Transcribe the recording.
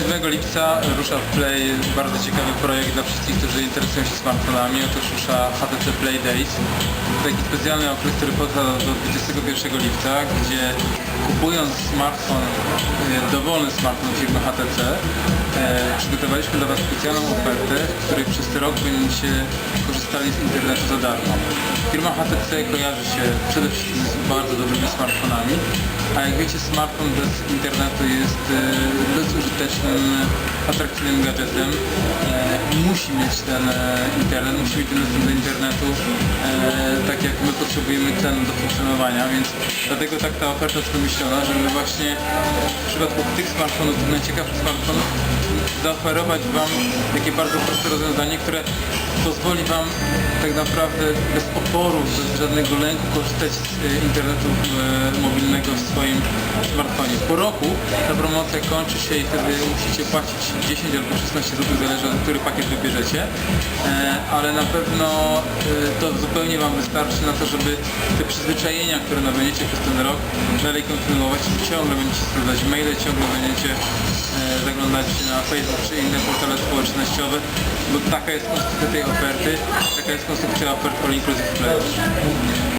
7 lipca rusza w Play bardzo ciekawy projekt dla wszystkich, którzy interesują się smartfonami. Otóż rusza HTC Play Days. Taki specjalny okres, który potrwa do 21 lipca, gdzie kupując smartfon, e, dowolny smartfon firmy HTC, e, przygotowaliśmy dla Was specjalną ofertę, w której przez rok będziecie korzystali z internetu za darmo. Firma HTC kojarzy się przede wszystkim z bardzo dobrymi smartfonami, a jak wiecie smartfon bez internetu jest e, bezużytecznym, atrakcyjnym gadżetem. E, musi mieć ten e, internet, musi mieć ten dostęp do internetu, tak jak my potrzebujemy tlenu do funkcjonowania, więc dlatego tak ta oferta jest wymyślona, żeby właśnie w przypadku tych smartfonów, tych najciekawszych smartfonów zaoferować Wam takie bardzo proste rozwiązanie, które pozwoli Wam tak naprawdę bez oporu, bez żadnego lęku korzystać z e, internetu e, mobilnego w swoim smartfonie. Po roku ta promocja kończy się i wtedy musicie płacić 10 albo 16 zł, zależy od który pakiet wybierzecie, e, ale na pewno to zupełnie Wam wystarczy na to, żeby te przyzwyczajenia, które nabędziecie przez ten rok dalej kontynuować, ciągle będziecie sprawdzać maile, ciągle będziecie zaglądać na Facebook czy inne portale społecznościowe, bo taka jest konstrukcja tej oferty, taka jest konstrukcja ofert All Inclusive Play.